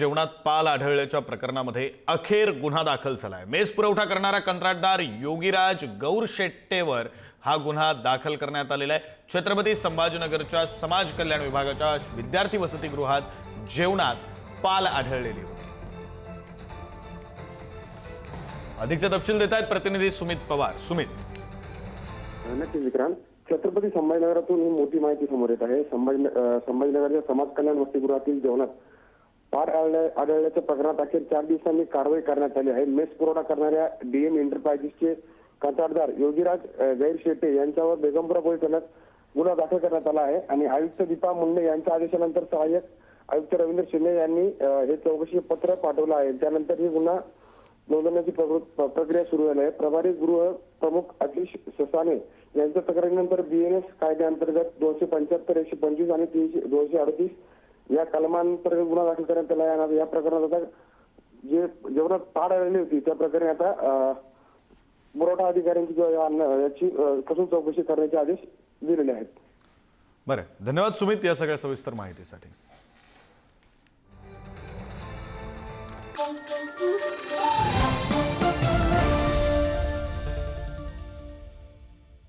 जेवणात पाल आढळल्याच्या प्रकरणामध्ये अखेर गुन्हा दाखल झालाय. मेस पुरवठा करणारा कंत्राटदार योगीराज गौरशेट्टेवर हा गुन्हा दाखल करण्यात आलेला आहे. छत्रपती संभाजीनगरच्या समाज कल्याण विभागाच्या विद्यार्थी वसतिगृहात जेवणात पाल आढळलेली होती. अधिकचे तपशील देत आहेत प्रतिनिधी सुमित पवार. सुमित. नक्कीच विक्रांत. छत्रपती संभाजीनगरातून ही मोठी माहिती समोर येत आहे. संभाजी संभाजीनगरच्या समाज कल्याण वसतिगृहातील जेवणात पार आढळल्याच्या प्रकरणात अखेर चार दिवसांनी कारवाई करण्यात आली आहे. मेस पुरवठा करणाऱ्या डीएम एंटरप्राइजेसचे कंत्राटदार योगीराज गैर शेट्टे यांच्यावर बेगमपुरा पोलीस ठाण्यात गुन्हा दाखल करण्यात आला आहे आणि आयुक्त दीपा मुंडे यांच्या आदेशानंतर सहाय्यक आयुक्त रवींद्र शिंदे यांनी हे चौकशी पत्र पाठवलं आहे. त्यानंतर ही गुन्हा नोंदवण्याची प्रक्रिया सुरू झाली आहे. प्रभारी गृह प्रमुख अतिश ससाने यांच्या तक्रारीनंतर बीएनएस कायद्याअंतर्गत दोनशे पंच्याहत्तर एकशे पंचवीस आणि तीनशे दोनशे अडतीस या कलमांतर्गत गुन्हा दाखल करण्यात आला आहे. आणि या प्रकरणात आता जे जेवणात ताड आलेली होती त्या प्रकरणी आता पुरवठा अधिकाऱ्यांची किंवा याची कसून चौकशी करण्याचे आदेश दिलेले आहेत. बरं. धन्यवाद सुमित या सगळ्या सविस्तर माहितीसाठी. Thank you.